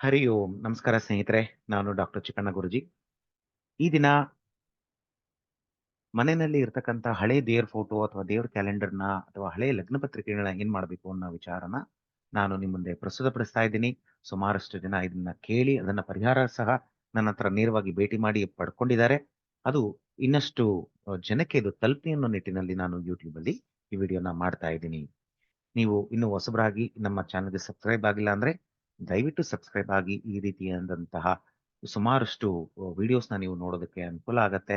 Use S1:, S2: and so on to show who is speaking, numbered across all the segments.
S1: ಹರಿ ಓಂ. ನಮಸ್ಕಾರ ಸ್ನೇಹಿತರೆ, ನಾನು ಡಾಕ್ಟರ್ ಚಿಕ್ಕಣ್ಣ ಗುರುಜಿ. ಈ ದಿನ ಮನೆಯಲ್ಲಿ ಇರ್ತಕ್ಕಂಥ ಹಳೆ ದೇವ್ರ ಫೋಟೋ ಅಥವಾ ದೇವ್ರ ಕ್ಯಾಲೆಂಡರ್ನ ಅಥವಾ ಹಳೆ ಲಗ್ನ ಪತ್ರಿಕೆಗಳನ್ನ ಏನ್ ಮಾಡಬೇಕು ಅನ್ನೋ ವಿಚಾರನ ನಾನು ನಿಮ್ಮ ಮುಂದೆ ಪ್ರಸ್ತುತಪಡಿಸ್ತಾ ಇದ್ದೀನಿ. ಸುಮಾರಷ್ಟು ಜನ ಇದನ್ನ ಕೇಳಿ, ಅದನ್ನ ಪರಿಹಾರ ಸಹ ನನ್ನ ಹತ್ರ ನೇರವಾಗಿ ಭೇಟಿ ಮಾಡಿ ಪಡ್ಕೊಂಡಿದ್ದಾರೆ. ಅದು ಇನ್ನಷ್ಟು ಜನಕ್ಕೆ ಇದು ತಲುಪಿ ಅನ್ನೋ ನಿಟ್ಟಿನಲ್ಲಿ ನಾನು ಯೂಟ್ಯೂಬ್ ಅಲ್ಲಿ ಈ ವಿಡಿಯೋನ ಮಾಡ್ತಾ ಇದ್ದೀನಿ. ನೀವು ಇನ್ನು ಹೊಸಬರಾಗಿ ನಮ್ಮ ಚಾನಲ್ಗೆ ಸಬ್ಸ್ಕ್ರೈಬ್ ಆಗಿಲ್ಲ ಅಂದ್ರೆ ದಯವಿಟ್ಟು ಸಬ್ಸ್ಕ್ರೈಬ್ ಆಗಿ ಈ ರೀತಿಯಾದಂತಹ ಸುಮಾರಷ್ಟು ವಿಡಿಯೋಸ್ನ ನೀವು ನೋಡೋದಕ್ಕೆ ಅನುಕೂಲ ಆಗುತ್ತೆ.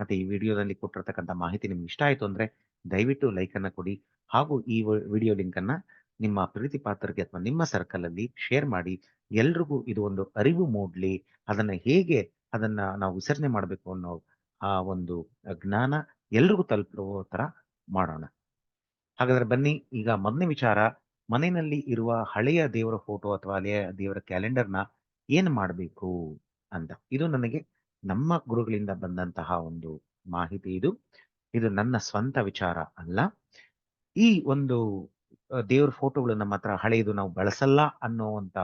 S1: ಮತ್ತೆ ಈ ವಿಡಿಯೋದಲ್ಲಿ ಕೊಟ್ಟಿರ್ತಕ್ಕಂಥ ಮಾಹಿತಿ ನಿಮ್ಗೆ ಇಷ್ಟ ಆಯ್ತು ಅಂದ್ರೆ ದಯವಿಟ್ಟು ಲೈಕ್ ಅನ್ನ ಕೊಡಿ. ಹಾಗೂ ಈ ವಿಡಿಯೋ ಲಿಂಕ್ ಅನ್ನ ನಿಮ್ಮ ಪ್ರೀತಿ ಪಾತ್ರರಿಗೆ ಅಥವಾ ನಿಮ್ಮ ಸರ್ಕಲ್ ಅಲ್ಲಿ ಶೇರ್ ಮಾಡಿ. ಎಲ್ರಿಗೂ ಇದು ಒಂದು ಅರಿವು ಮೂಡ್ಲಿ. ಅದನ್ನ ಹೇಗೆ ಅದನ್ನ ನಾವು ವಿಸರ್ಜನೆ ಮಾಡಬೇಕು ಅನ್ನೋ, ಆ ಒಂದು ಜ್ಞಾನ ಎಲ್ರಿಗೂ ತಲುಪುವ ತರ ಮಾಡೋಣ. ಹಾಗಾದ್ರೆ ಬನ್ನಿ, ಈಗ ಮೊದಲನೇ ವಿಚಾರ ಮನೆಯಲ್ಲಿ ಇರುವ ಹಳೆಯ ದೇವರ ಫೋಟೋ ಅಥವಾ ಹಳೆಯ ದೇವರ ಕ್ಯಾಲೆಂಡರ್ನ ಏನ್ ಮಾಡಬೇಕು ಅಂತ. ಇದು ನನಗೆ ನಮ್ಮ ಗುರುಗಳಿಂದ ಬಂದಂತಹ ಒಂದು ಮಾಹಿತಿ ಇದು. ಇದು ನನ್ನ ಸ್ವಂತ ವಿಚಾರ ಅಲ್ಲ. ಈ ಒಂದು ದೇವ್ರ ಫೋಟೋಗಳು ನಮ್ಮ ಹತ್ರ ಹಳೆಯದು ನಾವು ಬಳಸಲ್ಲ ಅನ್ನೋವಂತ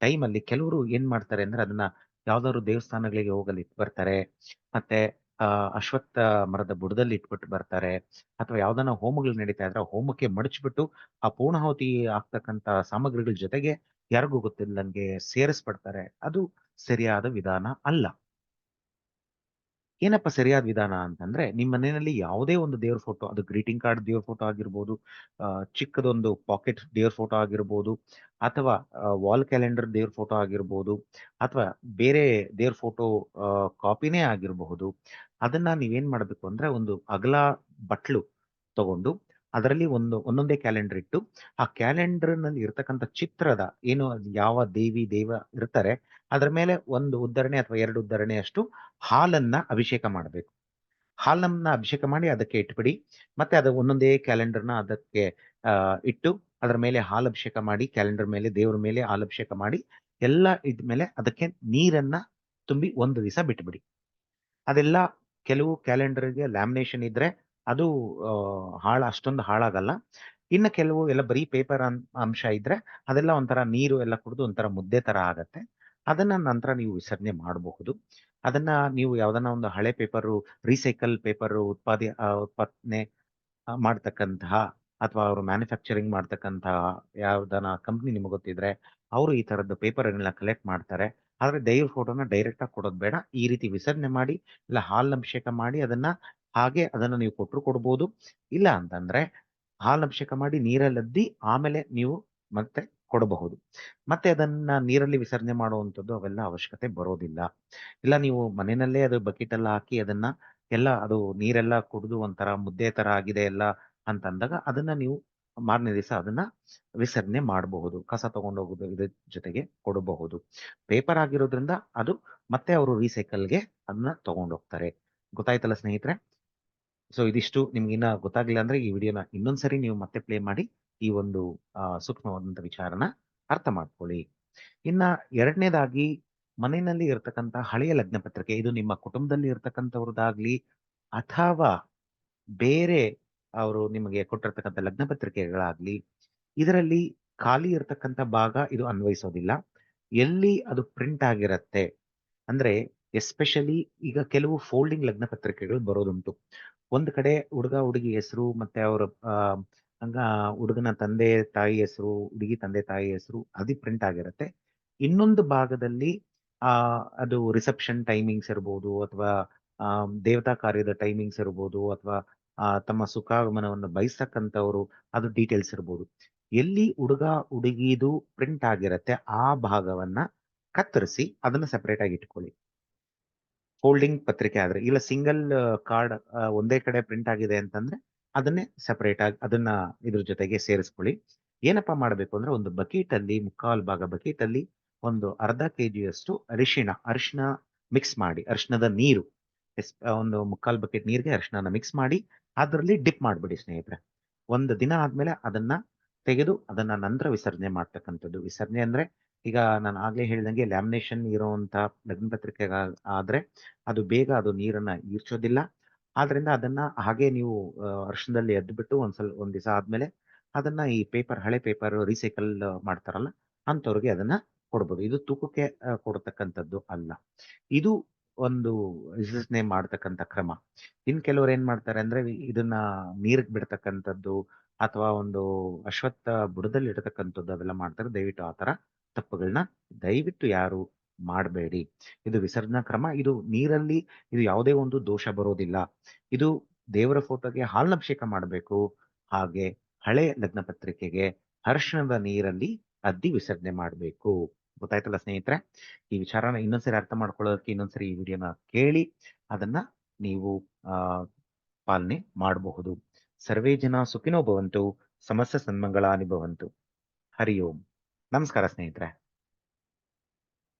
S1: ಟೈಮಲ್ಲಿ ಕೆಲವರು ಏನ್ ಮಾಡ್ತಾರೆ ಅಂದ್ರೆ ಅದನ್ನ ಯಾವ್ದಾದ್ರು ದೇವಸ್ಥಾನಗಳಿಗೆ ಹೋಗಲಿ, ಬರ್ತಾರೆ. ಮತ್ತೆ ಅಶ್ವತ್ಥ ಮರದ ಬುಡದಲ್ಲಿ ಇಟ್ಬಿಟ್ಟು ಬರ್ತಾರೆ. ಅಥವಾ ಯಾವ್ದಾನ ಹೋಮಗಳು ನಡೀತಾ ಇದ್ರೆ ಹೋಮಕ್ಕೆ ಮಡಚ್ಬಿಟ್ಟು ಆ ಪೂರ್ಣಾಹುತಿ ಆಗ್ತಕ್ಕಂತ ಸಾಮಗ್ರಿಗಳ ಜೊತೆಗೆ ಯಾರಿಗೂ ಗೊತ್ತಿಲ್ಲಂಗೆ ಸೇರಿಸ್ಬಿಡ್ತಾರೆ. ಅದು ಸರಿಯಾದ ವಿಧಾನ ಅಲ್ಲ. ಏನಪ್ಪ ಸರಿಯಾದ ವಿಧಾನ ಅಂತಂದ್ರೆ, ನಿಮ್ಮ ಮನೆಯಲ್ಲಿ ಯಾವುದೇ ಒಂದು ದೇವ್ರ ಫೋಟೋ, ಅದು ಗ್ರೀಟಿಂಗ್ ಕಾರ್ಡ್ ದೇವ್ರ ಫೋಟೋ ಆಗಿರ್ಬೋದು ಚಿಕ್ಕದೊಂದು ಪಾಕೆಟ್ ದೇವ್ರ ಫೋಟೋ ಆಗಿರ್ಬೋದು, ಅಥವಾ ವಾಲ್ ಕ್ಯಾಲೆಂಡರ್ ದೇವ್ರ ಫೋಟೋ ಆಗಿರ್ಬೋದು, ಅಥವಾ ಬೇರೆ ದೇವ್ರ ಫೋಟೋ ಕಾಪಿನೇ ಆಗಿರಬಹುದು, ಅದನ್ನ ನೀವೇನ್ ಮಾಡ್ಬೇಕು ಅಂದ್ರೆ ಒಂದು ಅಗಲ ಬಟ್ಲು ತಗೊಂಡು ಅದರಲ್ಲಿ ಒಂದು, ಒಂದೊಂದೇ ಕ್ಯಾಲೆಂಡರ್ ಇಟ್ಟು, ಆ ಕ್ಯಾಲೆಂಡರ್ನಲ್ಲಿ ಇರ್ತಕ್ಕಂಥ ಚಿತ್ರದ ಏನು ಯಾವ ದೇವಿ, ದೇವ ಇರ್ತಾರೆ, ಅದರ ಮೇಲೆ ಒಂದು ಉದ್ಧರಣೆ ಅಥವಾ ಎರಡು ಉದ್ಧರಣೆಯಷ್ಟು ಹಾಲನ್ನ ಅಭಿಷೇಕ ಮಾಡಬೇಕು. ಹಾಲನ್ನ ಅಭಿಷೇಕ ಮಾಡಿ ಅದಕ್ಕೆ ಇಟ್ಬಿಡಿ, ಮತ್ತೆ ಅದು ಒಂದೊಂದೇ ಕ್ಯಾಲೆಂಡರ್ನ ಅದಕ್ಕೆ ಇಟ್ಟು, ಅದರ ಮೇಲೆ ಹಾಲು ಅಭಿಷೇಕ ಮಾಡಿ ಕ್ಯಾಲೆಂಡರ್ ಮೇಲೆ, ದೇವ್ರ ಮೇಲೆ ಹಾಲು ಅಭಿಷೇಕ ಮಾಡಿ, ಎಲ್ಲ ಇದ್ಮೇಲೆ ಅದಕ್ಕೆ ನೀರನ್ನ ತುಂಬಿ ಒಂದು ದಿವಸ ಬಿಟ್ಬಿಡಿ. ಅದೆಲ್ಲ ಕೆಲವು ಕ್ಯಾಲೆಂಡರ್ಗೆ ಲ್ಯಾಮಿನೇಷನ್ ಇದ್ರೆ ಅದು ಹಾಳ ಅಷ್ಟೊಂದು ಹಾಳಾಗಲ್ಲ. ಇನ್ನು ಕೆಲವು ಎಲ್ಲ ಬರೀ ಪೇಪರ್ ಅಂಶ ಇದ್ರೆ ಅದೆಲ್ಲ ಒಂಥರ ನೀರು ಎಲ್ಲ ಕುಡಿದು ಒಂಥರ ಮುದ್ದೆ ತರ ಆಗತ್ತೆ. ಅದನ್ನ ನಂತರ ನೀವು ವಿಸರ್ಜನೆ ಮಾಡಬಹುದು. ಅದನ್ನ ನೀವು ಯಾವ್ದನ್ನ ಒಂದು ಹಳೆ ಪೇಪರು, ರೀಸೈಕಲ್ ಪೇಪರು ಉತ್ಪಾದಿ ಉತ್ಪಾದನೆ ಮಾಡ್ತಕ್ಕಂತಹ ಅಥವಾ ಅವರು ಮ್ಯಾನುಫ್ಯಾಕ್ಚರಿಂಗ್ ಮಾಡ್ತಕ್ಕಂತಹ ಯಾವ್ದನ ಕಂಪ್ನಿ ನಿಮಗೆ ಗೊತ್ತಿದ್ರೆ ಅವರು ಈ ತರದ್ದು ಪೇಪರ್ಗಳನ್ನ ಕಲೆಕ್ಟ್ ಮಾಡ್ತಾರೆ. ಆದ್ರೆ ದೈವ ಫೋಟೋನ ಡೈರೆಕ್ಟ್ ಆಗಿ ಕೊಡೋದು ಬೇಡ. ಈ ರೀತಿ ವಿಸರ್ಜನೆ ಮಾಡಿ, ಇಲ್ಲ ಹಾಲ್ ಅಭಿಷೇಕ ಮಾಡಿ ಅದನ್ನ ಹಾಗೆ ಅದನ್ನ ನೀವು ಕೊಟ್ಟರು ಕೊಡ್ಬೋದು. ಇಲ್ಲ ಅಂತಂದ್ರೆ ಹಾಲು ಅಭಿಷೇಕ ಮಾಡಿ ನೀರಲ್ಲದ್ದಿ ಆಮೇಲೆ ನೀವು ಮತ್ತೆ ಕೊಡಬಹುದು. ಮತ್ತೆ ಅದನ್ನ ನೀರಲ್ಲಿ ವಿಸರ್ಜನೆ ಮಾಡುವಂಥದ್ದು ಅವೆಲ್ಲ ಅವಶ್ಯಕತೆ ಬರೋದಿಲ್ಲ. ಇಲ್ಲ ನೀವು ಮನೆಯಲ್ಲೇ ಅದು ಬಕೆಟ್ ಎಲ್ಲ ಹಾಕಿ ಅದನ್ನ ಎಲ್ಲ ಅದು ನೀರೆಲ್ಲ ಕುಡಿದು ಒಂಥರ ಮುದ್ದೆ ತರ ಆಗಿದೆ ಎಲ್ಲ ಅಂತ ಅಂದಾಗ ಅದನ್ನ ನೀವು ಮಾರನೇ ದಿವಸ ಅದನ್ನ ವಿಸರ್ಜನೆ ಮಾಡಬಹುದು. ಕಸ ತಗೊಂಡೋಗೋದು ಇದ್ರ ಜೊತೆಗೆ ಕೊಡಬಹುದು. ಪೇಪರ್ ಆಗಿರೋದ್ರಿಂದ ಅದು ಮತ್ತೆ ಅವರು ರೀಸೈಕಲ್ಗೆ ಅದನ್ನ ತಗೊಂಡೋಗ್ತಾರೆ. ಗೊತ್ತಾಯ್ತಲ್ಲ ಸ್ನೇಹಿತರೆ? ಸೊ, ಇದಿಷ್ಟು ನಿಮ್ಗೆ ಇನ್ನ ಗೊತ್ತಾಗ್ಲಿಲ್ಲ ಅಂದ್ರೆ ಈ ವಿಡಿಯೋನ ಇನ್ನೊಂದ್ಸರಿ ನೀವು ಮತ್ತೆ ಪ್ಲೇ ಮಾಡಿ ಈ ಒಂದು ಸೂಕ್ಷ್ಮವಾದಂತ ವಿಚಾರನ ಅರ್ಥ ಮಾಡ್ಕೊಳ್ಳಿ. ಇನ್ನ ಎರಡನೇದಾಗಿ ಮನೆಯಲ್ಲಿ ಇರತಕ್ಕಂತ ಹಳೆಯ ಲಗ್ನ ಪತ್ರಿಕೆ, ಇದು ನಿಮ್ಮ ಕುಟುಂಬದಲ್ಲಿ ಇರತಕ್ಕಂಥವ್ರದ್ದಾಗ್ಲಿ ಅಥವಾ ಬೇರೆ ಅವರು ನಿಮಗೆ ಕೊಟ್ಟಿರ್ತಕ್ಕಂಥ ಲಗ್ನ ಪತ್ರಿಕೆಗಳಾಗ್ಲಿ, ಇದರಲ್ಲಿ ಖಾಲಿ ಇರತಕ್ಕಂಥ ಭಾಗ ಇದು ಅನ್ವಯಿಸೋದಿಲ್ಲ. ಎಲ್ಲಿ ಅದು ಪ್ರಿಂಟ್ ಆಗಿರತ್ತೆ, ಅಂದ್ರೆ ಎಸ್ಪೆಷಲಿ ಈಗ ಕೆಲವು ಫೋಲ್ಡಿಂಗ್ ಲಗ್ನ ಪತ್ರಿಕೆಗಳು ಬರೋದುಂಟು. ಒಂದ್ ಕಡೆ ಹುಡುಗ ಹುಡುಗಿ ಹೆಸರು ಮತ್ತೆ ಅವರ ಹಂಗ ಹುಡುಗನ ತಂದೆ ತಾಯಿ ಹೆಸರು, ಹುಡುಗಿ ತಂದೆ ತಾಯಿ ಹೆಸರು ಅದು ಪ್ರಿಂಟ್ ಆಗಿರುತ್ತೆ. ಇನ್ನೊಂದು ಭಾಗದಲ್ಲಿ, ಆ, ಅದು ರಿಸೆಪ್ಷನ್ ಟೈಮಿಂಗ್ಸ್ ಇರ್ಬೋದು ಅಥವಾ ದೇವತಾ ಕಾರ್ಯದ ಟೈಮಿಂಗ್ಸ್ ಇರ್ಬೋದು ಅಥವಾ ತಮ್ಮ ಸುಖಾಗಮನವನ್ನು ಬಯಸ್ತಕ್ಕಂಥವ್ರು ಅದು ಡೀಟೇಲ್ಸ್ ಇರ್ಬೋದು. ಎಲ್ಲಿ ಹುಡುಗ ಹುಡುಗಿದು ಪ್ರಿಂಟ್ ಆಗಿರತ್ತೆ ಆ ಭಾಗವನ್ನ ಕತ್ತರಿಸಿ ಅದನ್ನ ಸೆಪರೇಟ್ ಆಗಿ ಇಟ್ಕೊಳ್ಳಿ. ಫೋಲ್ಡಿಂಗ್ ಪತ್ರಿಕೆ ಆದ್ರೆ, ಇಲ್ಲ ಸಿಂಗಲ್ ಕಾರ್ಡ್ ಒಂದೇ ಕಡೆ ಪ್ರಿಂಟ್ ಆಗಿದೆ ಅಂತಂದ್ರೆ ಅದನ್ನೇ ಸೆಪರೇಟ್ ಆಗಿ ಅದನ್ನ ಇದ್ರ ಜೊತೆಗೆ ಸೇರಿಸ್ಕೊಳ್ಳಿ. ಏನಪ್ಪಾ ಮಾಡಬೇಕು ಅಂದ್ರೆ ಒಂದು ಬಕೆಟ್ ಅಲ್ಲಿ ಮುಕ್ಕಾಲು ಭಾಗ ಬಕೆಟ್ ಅಲ್ಲಿ ಒಂದು ಅರ್ಧ ಕೆ ಜಿಯಷ್ಟು ಅರಿಶಿಣ ಅರಿಶಿಣ ಮಿಕ್ಸ್ ಮಾಡಿ, ಅರಿಶಿಣದ ನೀರು ಒಂದು ಮುಕ್ಕಾಲು ಬಕೆಟ್ ನೀರಿಗೆ ಅರಿಶಿಣನ ಮಿಕ್ಸ್ ಮಾಡಿ ಅದರಲ್ಲಿ ಡಿಪ್ ಮಾಡ್ಬಿಡಿ ಸ್ನೇಹಿತರೆ. ಒಂದು ದಿನ ಆದ್ಮೇಲೆ ಅದನ್ನ ತೆಗೆದು ಅದನ್ನ ನಂತರ ವಿಸರ್ಜನೆ ಮಾಡ್ತಕ್ಕಂಥದ್ದು. ವಿಸರ್ಜನೆ ಅಂದ್ರೆ ಈಗ ನಾನು ಆಗ್ಲೇ ಹೇಳಿದಂಗೆ ಲ್ಯಾಮಿನೇಷನ್ ಇರುವಂತ ಲಗ್ನ ಪತ್ರಿಕೆ ಆದ್ರೆ ಅದು ಬೇಗ ಅದು ನೀರನ್ನ ಈರ್ಚೋದಿಲ್ಲ. ಆದ್ರಿಂದ ಅದನ್ನ ಹಾಗೆ ನೀವು ಅರ್ಶನದಲ್ಲಿ ಎದ್ಬಿಟ್ಟು ಒಂದ್ಸಲ, ಒಂದ್ ದಿವಸ ಆದ್ಮೇಲೆ ಅದನ್ನ ಈ ಪೇಪರ್ ಹಳೆ ಪೇಪರ್ ರೀಸೈಕಲ್ ಮಾಡ್ತಾರಲ್ಲ ಅಂತವ್ರಿಗೆ ಅದನ್ನ ಕೊಡ್ಬೋದು. ಇದು ತೂಕಕ್ಕೆ ಕೊಡ್ತಕ್ಕಂಥದ್ದು ಅಲ್ಲ. ಇದು ಒಂದು ವಿಸರ್ಜನೆ ಮಾಡ್ತಕ್ಕಂಥ ಕ್ರಮ. ಇನ್ ಕೆಲವ್ರು ಏನ್ ಮಾಡ್ತಾರೆ ಅಂದ್ರೆ ಇದನ್ನ ನೀರಿಗೆ ಬಿಡ್ತಕ್ಕಂಥದ್ದು ಅಥವಾ ಒಂದು ಅಶ್ವತ್ಥ ಬುಡದಲ್ಲಿ ಇಡತಕ್ಕಂಥದ್ದು ಅವೆಲ್ಲ ಮಾಡ್ತಾರೆ ದಯವಿಟ್ಟು ಆ ತರ ತಪ್ಪುಗಳನ್ನ ದಯವಿಟ್ಟು ಯಾರು ಮಾಡಬೇಡಿ. ಇದು ವಿಸರ್ಜನಾ ಕ್ರಮ, ಇದು ನೀರಲ್ಲಿ ಇದು ಯಾವುದೇ ಒಂದು ದೋಷ ಬರೋದಿಲ್ಲ. ಇದು ದೇವರ ಫೋಟೋಗೆ ಹಾಲಭಿಷೇಕ ಮಾಡಬೇಕು. ಹಾಗೆ ಹಳೆ ಲಗ್ನ ಪತ್ರಿಕೆಗೆ ಹರ್ಷಣದ ನೀರಲ್ಲಿ ಅದ್ದಿ ವಿಸರ್ಜನೆ ಮಾಡಬೇಕು. ಗೊತ್ತಾಯ್ತಲ್ಲ ಸ್ನೇಹಿತರೆ? ಈ ವಿಚಾರನ ಇನ್ನೊಂದ್ಸರಿ ಅರ್ಥ ಮಾಡ್ಕೊಳ್ಳೋದಕ್ಕೆ ಇನ್ನೊಂದ್ಸರಿ ಈ ವಿಡಿಯೋನ ಕೇಳಿ ಅದನ್ನ ನೀವು, ಆ, ಪಾಲನೆ ಮಾಡಬಹುದು. ಸರ್ವೇ ಜನ ಸುಖಿನೋ ಭವಂತು ಸಮಸ್ಯೆ ಸನ್ಮಂಗಳಾನಿ ಭವಂತು. ಹರಿ ಓಂ. ನಮಸ್ಕಾರ ಸ್ನೇಹಿತರೆ